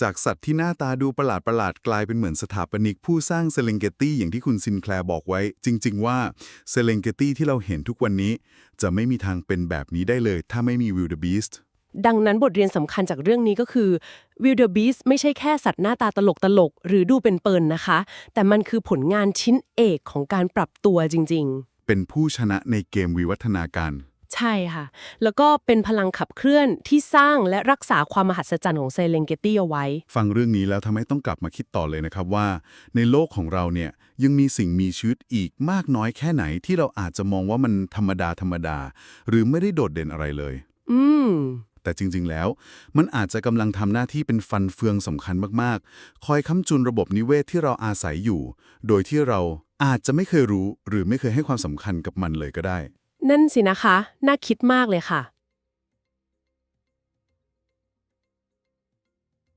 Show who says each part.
Speaker 1: จากสัตว์ที่หน้าตาดูประหลาดประหลาดกลายเป็นเหมือนสถาปนิกผู้สร้างเซเลงเกตี้อย่างที่คุณซินแคลร์บอกไว้ จริง ๆ ว่าเซเลงเกตี้ที่เราเห็นทุกวันนี้ จะไม่มีทางเป็นแบบนี้ได้เลย ถ้าไม่มี Wildebeest
Speaker 2: ดังนั้นบทเรียนสำคัญจากเรื่องนี้ก็คือ Wildebeest ไม่ใช่แค่สัตว์หน้าตาตลกตลกหรือดูเป็นเปิลนะคะ แต่มันคือผลงานชิ้นเอกของการปรับตัวจริง ๆ
Speaker 1: เป็นผู้ชนะในเกมวิวัฒนาการ
Speaker 2: ใช่ค่ะ แล้วก็เป็นพลังขับเคลื่อนที่สร้างและรักษาความมหัศจรรย์ของเซเลงเกตี้เอาไว้
Speaker 1: ฟังเรื่องนี้แล้วทำให้ต้องกลับมาคิดต่อเลยนะครับว่า ในโลกของเราเนี่ยยังมีสิ่งมีชีวิตอีกมากน้อยแค่ไหนที่เราอาจจะมองว่ามันธรรมดาธรรมดา หรือไม่ได้โดดเด่นอะไรเลย
Speaker 2: อืม
Speaker 1: แต่จริง ๆ แล้ว มันอาจจะกำลังทำหน้าที่เป็นฟันเฟืองสำคัญมาก ๆ คอยค้ำจุนระบบนิเวศที่เราอาศัยอยู่ โดยที่เราอาจจะไม่เคยรู้หรือไม่เคยให้ความสำคัญกับมันเลยก็ได้
Speaker 2: นั่นสินะคะ น่าคิดมากเลยค่ะ